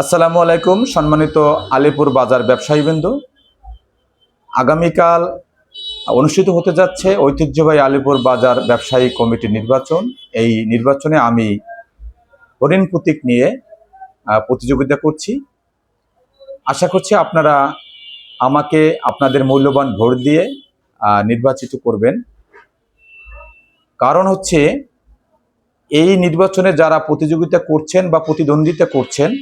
আসসালামু আলাইকুম, সম্মানিত আলিপুর বাজার ব্যবসায়ীবৃন্দ। আগামীকাল অনুষ্ঠিত হতে যাচ্ছে ঐতিহ্যবাহী আলিপুর বাজার ব্যবসায়ী কমিটি নির্বাচন। এই নির্বাচনে আমি হরিণ প্রতীক নিয়ে প্রতিযোগিতা করছি। আশা করছি আপনারা আমাকে আপনাদের মূল্যবান ভোট দিয়ে নির্বাচিত করবেন। কারণ হচ্ছে, এই নির্বাচনে যারা প্রতিযোগিতা করছেন বা প্রতিদ্বন্দ্বিতা করছেন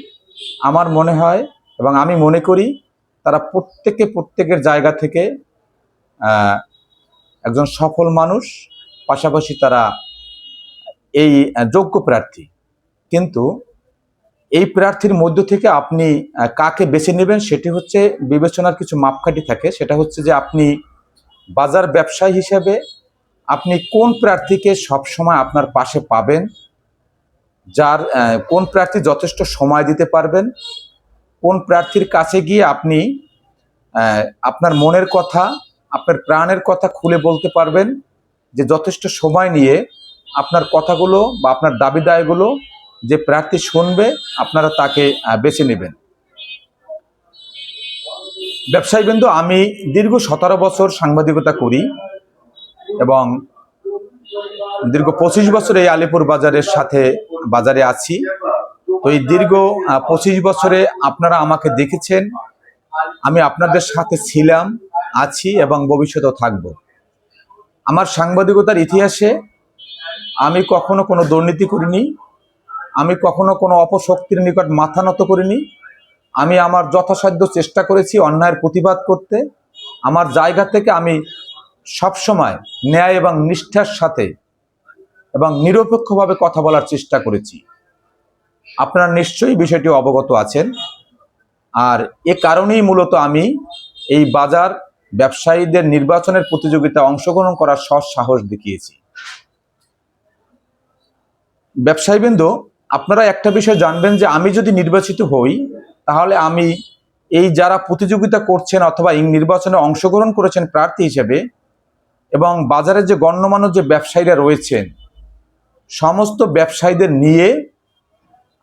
আমার মনে হয় এবং আমি মনে করি তারা প্রত্যেকে প্রত্যেকের জায়গা থেকে একজন সফল মানুষ, পাশাপাশি তারা এই যোগ্য প্রার্থী। কিন্তু এই প্রার্থীর মধ্য থেকে আপনি কাকে বেছে নেবেন সেটি হচ্ছে বিবেচনার কিছু মাপকাঠি থাকে। সেটা হচ্ছে যে আপনি বাজার ব্যবসায়ী হিসেবে আপনি কোন প্রার্থীকে সবসময় আপনার পাশে পাবেন যার কোন প্রার্থী যথেষ্ট সময় দিতে পারবেন, কোন প্রার্থীর কাছে গিয়ে আপনি আপনার মনের কথা, আপনার প্রাণের কথা খুলে বলতে পারবেন যে যথেষ্ট সময় নিয়ে আপনার কথাগুলো বা আপনার দাবি দায়গুলো যে প্রার্থী শুনবে, আপনারা তাকে বেছে নেবেন। ব্যবসায়ীবৃন্দ, আমি দীর্ঘ সতেরো বছর সাংবাদিকতা করি এবং দীর্ঘ পঁচিশ বছর এই আলিপুর বাজারের সাথে বাজারে আছি। তো এই দীর্ঘ পঁচিশ বছরে আপনারা আমাকে দেখেছেন। আমি আপনাদের সাথে ছিলাম, আছি এবং ভবিষ্যতেও থাকব। আমার সাংবাদিকতার ইতিহাসে আমি কখনো কোনো দুর্নীতি করিনি। আমি কখনো কোনো অপশক্তির নিকট মাথা নত করিনি। আমি আমার যথাসাধ্য চেষ্টা করেছি অন্যায়ের প্রতিবাদ করতে। আমার জায়গা থেকে আমি সবসময় ন্যায় এবং নিষ্ঠার সাথে এবং নিরপেক্ষভাবে কথা বলার চেষ্টা করেছি। আপনারা নিশ্চয়ই বিষয়টি অবগত আছেন। আর এ কারণেই মূলত আমি এই বাজার ব্যবসায়ীদের নির্বাচনের প্রতিযোগিতা অংশগ্রহণ করার সৎ সাহস দেখিয়েছি। ব্যবসায়ীবৃন্দ, আপনারা একটা বিষয় জানবেন যে আমি যদি নির্বাচিত হই, তাহলে আমি এই যারা প্রতিযোগিতা করছেন অথবা এই নির্বাচনে অংশগ্রহণ করেছেন প্রার্থী হিসেবে এবং বাজারের যে গণ্যমান্য যে ব্যবসায়ীরা রয়েছেন সমস্ত ব্যবসায়ীদের নিয়ে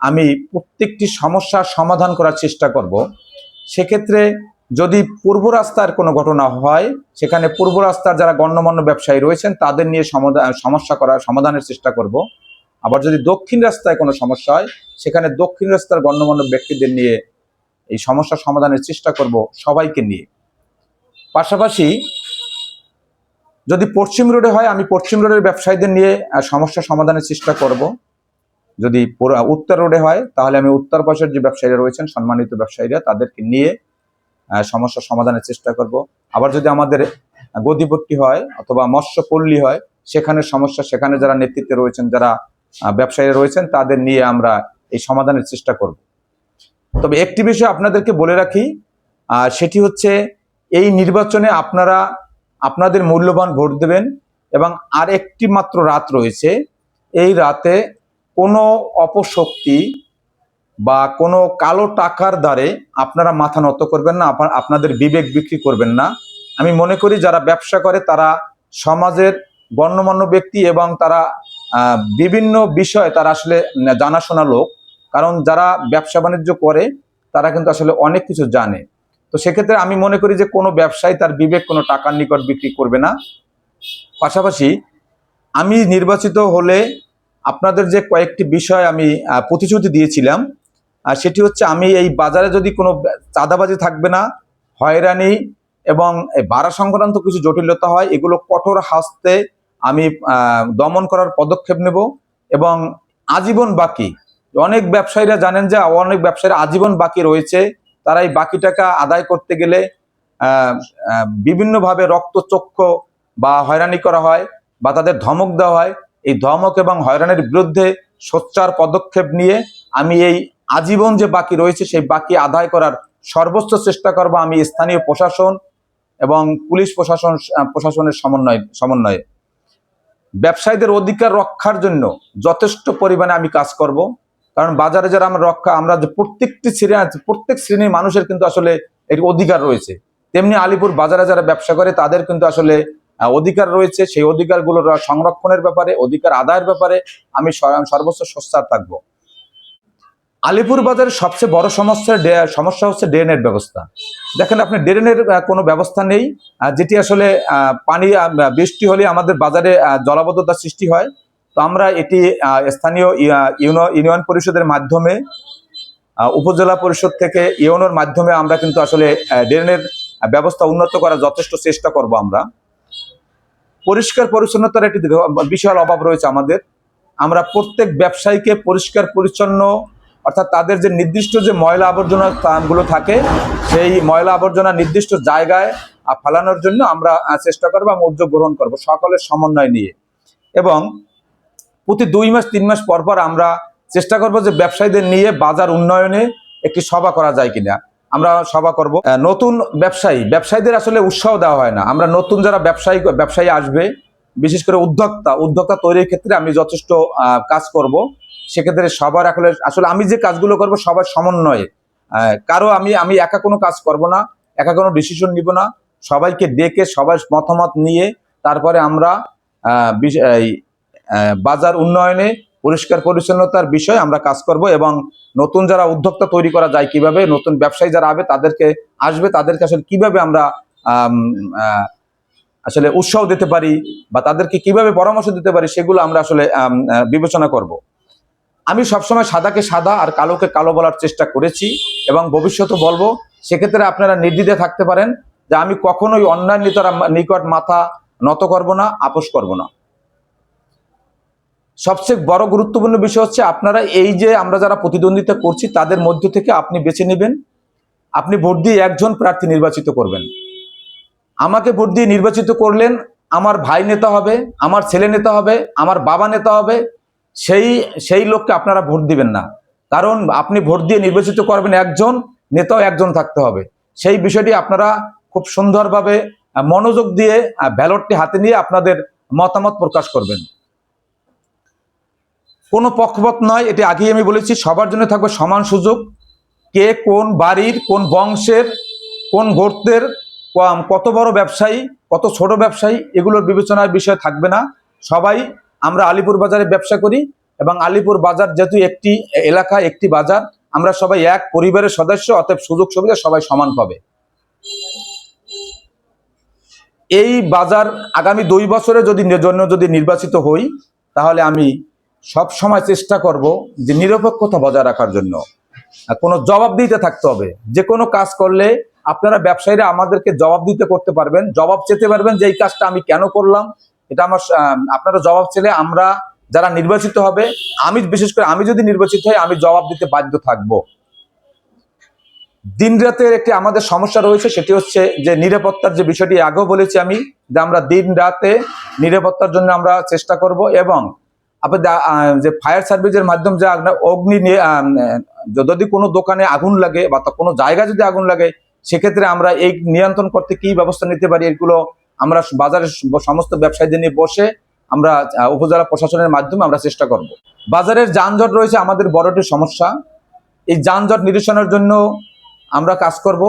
আমি প্রত্যেকটি সমস্যার সমাধান করার চেষ্টা করব। সেক্ষেত্রে যদি পূর্ব রাস্তার কোনো ঘটনা হয়, সেখানে পূর্ব রাস্তার যারা গণ্যমান্য ব্যবসায়ী রয়েছেন, তাদের নিয়ে সমস্যা করার সমাধানের চেষ্টা করব। আবার যদি দক্ষিণ রাস্তায় কোনো সমস্যা হয়, সেখানে দক্ষিণ রাস্তার গণ্যমান্য ব্যক্তিদের নিয়ে এই সমস্যা সমাধানের চেষ্টা করব সবাইকে নিয়ে। পাশাপাশি যদি পশ্চিম রোডে হয়, আমি পশ্চিম রোডের ব্যবসায়ীদের নিয়ে সমস্যা সমাধানের চেষ্টা করব। যদি উত্তর রোডে হয়, তাহলে আমি উত্তর পাশের যে ব্যবসায়ীরা রয়েছেন, সম্মানিত ব্যবসায়ীরা, তাদেরকে নিয়ে সমস্যা সমাধানের চেষ্টা করব। আবার যদি আমাদের গদিপট্টি হয় অথবা মৎস্যপল্লী হয়, সেখানে সমস্যা, সেখানে যারা নেতৃত্বে রয়েছেন, যারা ব্যবসায়ীরা রয়েছেন, তাদের নিয়ে আমরা এই সমাধানের চেষ্টা করব। তবে একটি বিষয় আপনাদেরকে বলে রাখি সেটি হচ্ছে, এই নির্বাচনে আপনারা আপনাদের মূল্যবান ভোট দেবেন এবং আর একটি মাত্র রাত রয়েছে। এই রাতে কোনো অপশক্তি বা কোনো কালো টাকার দ্বারে আপনারা মাথা নত করবেন না আপনাদের বিবেক বিক্রি করবেন না। আমি মনে করি যারা ব্যবসা করে তারা সমাজের গণ্যমান্য ব্যক্তি এবং তারা বিভিন্ন বিষয়ে তারা আসলে জানাশোনা লোক। কারণ যারা ব্যবসা বাণিজ্য করে, তারা কিন্তু আসলে অনেক কিছু জানে। তো সেক্ষেত্রে আমি মনে করি যে কোনো ব্যবসায়ী তার বিবেক কোনো টাকার নিকট বিক্রি করবে না। পাশাপাশি আমি নির্বাচিত হলে আপনাদের যে কয়েকটি বিষয় আমি প্রতিশ্রুতি দিয়েছিলাম সেটি হচ্ছে আমি এই বাজারে যদি কোনো চাঁদাবাজি থাকবে না, হয়রানি এবং ভাড়া সংক্রান্ত কিছু জটিলতা হয়, এগুলো কঠোর হাস্তে আমি দমন করার পদক্ষেপ নেব এবং আজীবন বাকি। অনেক ব্যবসায়ীরা জানেন যে অনেক ব্যবসায়ীরা আজীবন বাকি রয়েছে। তারা এই বাকি টাকা আদায় করতে গেলে বিভিন্নভাবে রক্তচক্ষু বা হয়রানি করা হয় বা তাদের ধমক দেওয়া হয়। এই ধমক এবং হয়রানির বিরুদ্ধে সোচ্চার পদক্ষেপ নিয়ে আমি এই আজীবন যে বাকি রয়েছে, সেই বাকি আদায় করার সর্বোচ্চ চেষ্টা করব আমি স্থানীয় প্রশাসন এবং পুলিশ প্রশাসন, প্রশাসনের সমন্বয়, সমন্বয়ে। ব্যবসায়ীদের অধিকার রক্ষার জন্য যথেষ্ট পরিমাণে আমি কাজ করব। কারণ বাজারে যারা আমরা রক্ষা আমরা যে প্রত্যেকটি শ্রেণি প্রত্যেক শ্রেণির মানুষের কিন্তু আসলে এর অধিকার রয়েছে। তেমনি আলিপুর বাজারে যারা ব্যবসা করে তাদের কিন্তু আসলে অধিকার রয়েছে। সেই অধিকারগুলোর সংরক্ষণের ব্যাপারে অধিকার আদায়ের ব্যাপারে আমি সর্বোচ্চ সোচ্চার থাকব। আলিপুর বাজারের সবচেয়ে বড় সমস্যা সমস্যা হচ্ছে ড্রেনের ব্যবস্থা। দেখেন আপনি ড্রেনের কোনো ব্যবস্থা নেই। যেটি আসলে পানি বৃষ্টি হলে আমাদের বাজারে আহ, জলাবদ্ধতার সৃষ্টি হয়। তো আমরা এটি স্থানীয় ইউনো- ইউনিয়ন পরিষদের মাধ্যমে উপজেলা পরিষদ থেকে ইউনোর মাধ্যমে আমরা কিন্তু আসলে ড্রেনের ব্যবস্থা উন্নত করার যথেষ্ট চেষ্টা করব আমরা। পরিষ্কার পরিচ্ছন্নতার একটি বিশাল অভাব রয়েছে আমাদের। আমরা প্রত্যেক ব্যবসায়ীকে পরিষ্কার পরিচ্ছন্ন, অর্থাৎ তাদের যে নির্দিষ্ট যে ময়লা আবর্জনা স্থানগুলো থাকে, সেই ময়লা আবর্জনা নির্দিষ্ট জায়গায় ফেলানোর জন্য আমরা চেষ্টা করব এবং উদ্যোগ গ্রহণ করব সকলের সমন্বয় নিয়ে। এবং প্রতি দুই মাস, তিন মাস পর পর আমরা চেষ্টা করব যে ব্যবসায়ীদের নিয়ে বাজার উন্নয়নে একটি সভা করা যায় কিনা। আমরা সভা করব। নতুন ব্যবসায়ী, ব্যবসায়ীদের আসলে উৎসাহ দেওয়া হয় না। আমরা নতুন যারা ব্যবসায়ী ব্যবসায়ী আসবে, বিশেষ করে উদ্যোক্তা উদ্যোক্তা তৈরির ক্ষেত্রে আমি যথেষ্ট কাজ করব। সেক্ষেত্রে সবার আসলে আসলে আমি যে কাজগুলো করব সবার সমন্বয়ে। কারও আমি আমি একা কোনো কাজ করব না, একা কোনো ডিসিশন নিব না। সবাইকে ডেকে সবার মতামত নিয়ে তারপরে আমরা বাজার উন্নয়নে পরিষ্কার পরিচ্ছন্নতার বিষয়ে আমরা কাজ করব এবং নতুন যারা উদ্যোক্তা তৈরি করা যায় কীভাবে, নতুন ব্যবসায়ী যারা হবে তাদেরকে আসবে, তাদেরকে আসলে কীভাবে আমরা আসলে উৎসাহ দিতে পারি বা তাদেরকে কীভাবে পরামর্শ দিতে পারি সেগুলো আমরা আসলে বিবেচনা করব। আমি সবসময় সাদাকে সাদা আর কালোকে কালো বলার চেষ্টা করেছি এবং ভবিষ্যতে বলব, সেক্ষেত্রে আপনারা নির্দ্বিধে থাকতে পারেন যে আমি কখনোই অন্যান্য নিকট মাথা নত করব না, আপোষ করব না। সবচেয়ে বড় গুরুত্বপূর্ণ বিষয় হচ্ছে আপনারা এই যে আমরা যারা প্রতিদ্বন্দ্বিতা করছি, তাদের মধ্য থেকে আপনি বেছে নেবেন। আপনি ভোট দিয়ে একজন প্রার্থী নির্বাচিত করবেন। আমাকে ভোট দিয়ে নির্বাচিত করলেন, আমার ভাই নেতা হবে, আমার ছেলে নেতা হবে, আমার বাবা নেতা হবে, সেই সেই লোককে আপনারা ভোট দিবেন না। কারণ আপনি ভোট দিয়ে নির্বাচিত করবেন একজন, নেতাও একজন থাকতে হবে। সেই বিষয়টি আপনারা খুব সুন্দরভাবে মনোযোগ দিয়ে, ব্যালটটি হাতে নিয়ে আপনাদের মতামত প্রকাশ করবেন। কোনো পক্ষপাত নয়, এটি আগেই আমি বলেছি, সবার জন্য থাকবে সমান সুযোগ। কে কোন বাড়ির, কোন বংশের, কোন গোত্রের কত বড় ব্যবসায়ী, কত ছোট ব্যবসায়ী, এগুলোর বিবেচনার বিষয় থাকবে না। সবাই আমরা আলিপুর বাজারে ব্যবসা করি এবং আলিপুর বাজার যেহেতু একটি এলাকা, একটি বাজার, আমরা সবাই এক, পরিবারের সদস্য, অতএব সুযোগ সুবিধা সবাই সমান পাবে। এই বাজার আগামী দুই বছরে যদি জন্য যদি নির্বাচিত হই, তাহলে আমি সব সময় চেষ্টা করব যে নিরপেক্ষতা বজায় রাখার জন্য। কোনো জবাব দিতে থাকতে হবে। যে কোনো কাজ করলে আপনারা ব্যবসায়ীরা আমাদেরকে জবাব দিতে করতে পারবেন, জবাব চেতে পারবেন যে এই কাজটা আমি কেন করলাম। এটা আমার আপনারা জবাব চেলে আমরা যারা নির্বাচিত হবে, আমি বিশেষ করে আমি যদি নির্বাচিত হই, আমি জবাব দিতে বাধ্য থাকব। দিন রাতের একটি আমাদের সমস্যা রয়েছে, সেটি হচ্ছে যে নিরাপত্তার যে বিষয়টি আগেও বলেছি আমি, যে আমরা দিন রাতে নিরাপত্তার জন্য আমরা চেষ্টা করব এবং আপনি যে ফায়ার সার্ভিসের মাধ্যমে যে আপনার অগ্নি নিয়ে যদি কোনো দোকানে আগুন লাগে বা কোনো জায়গায় যদি আগুন লাগে, সেক্ষেত্রে আমরা এই নিয়ন্ত্রণ করতে কি ব্যবস্থা নিতে পারি? এগুলো আমরা বাজারের সমস্ত ব্যবসায়ীদের নিয়ে বসে আমরা উপজেলা প্রশাসনের মাধ্যমে আমরা চেষ্টা করব। বাজারের যানজট রয়েছে আমাদের বড় একটি সমস্যা। এই যানজট নিরসনের জন্য আমরা কাজ করব।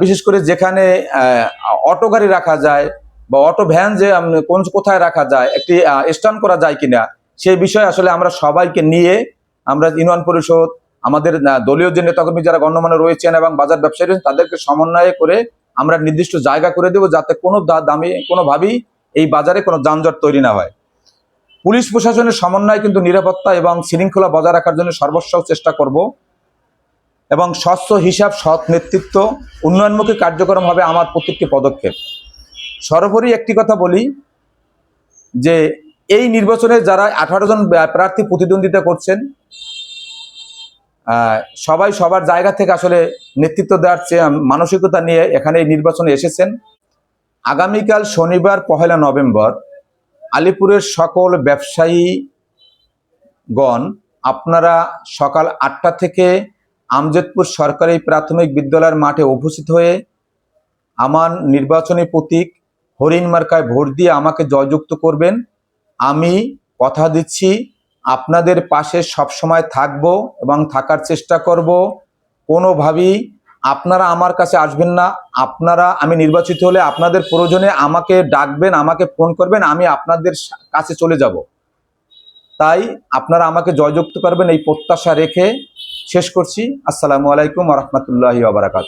বিশেষ করে যেখানে অটো গাড়ি রাখা যায় বা অটো ভ্যান যে কোন কোথায় রাখা যায়, একটি স্ট্যান্ড করা যায় কিনা, সেই বিষয়ে আসলে আমরা সবাইকে নিয়ে আমরা ইউনিয়ন পরিষদ, আমাদের দলীয় যে নেতাকর্মী যারা গণ্যমান্য রয়েছেন এবং বাজার ব্যবসায়ী রয়েছেন, তাদেরকে সমন্বয় করে আমরা নির্দিষ্ট জায়গা করে দেব যাতে কোনো দামি, কোনোভাবেই এই বাজারে কোনো যানজট তৈরি না হয়। পুলিশ প্রশাসনের সমন্বয় কিন্তু নিরাপত্তা এবং শৃঙ্খলা বজায় রাখার জন্য সর্বস্ব চেষ্টা করব এবং স্বচ্ছ হিসাব, সৎ নেতৃত্ব, উন্নয়নমুখী কার্যক্রম হবে আমার প্রত্যেকটি পদক্ষেপ। সর্বোপরি একটি কথা বলি যে এই নির্বাচনে যারা আঠারো জন প্রার্থী প্রতিদ্বন্দ্বিতা করছেন সবাই সবার জায়গা থেকে আসলে নেতৃত্ব দেওয়ার চেয়ে মানসিকতা নিয়ে এখানে এই নির্বাচনে এসেছেন। আগামীকাল শনিবার পহেলা নভেম্বর আলিপুরের সকল ব্যবসায়ীগণ আপনারা সকাল আটটা থেকে আমজেদপুর সরকারি প্রাথমিক বিদ্যালয়ের মাঠে উপস্থিত হয়ে আমার নির্বাচনী প্রতীক হরিণ মার্কায় ভোট দিয়ে আমাকে জয়যুক্ত করবেন। আমি কথা দিচ্ছি, আপনাদের পাশে সবসময় থাকব এবং থাকার চেষ্টা করব। কোনোভাবেই আপনারা আমার কাছে আসবেন না, আপনারা আমি নির্বাচিত হলে আপনাদের প্রয়োজনে আমাকে ডাকবেন, আমাকে ফোন করবেন, আমি আপনাদের কাছে চলে যাব। তাই আপনারা আমাকে জয়যুক্ত করবেন এই প্রত্যাশা রেখে শেষ করছি। আসসালামু আলাইকুম রহমতুল্লাহি আবরাকাত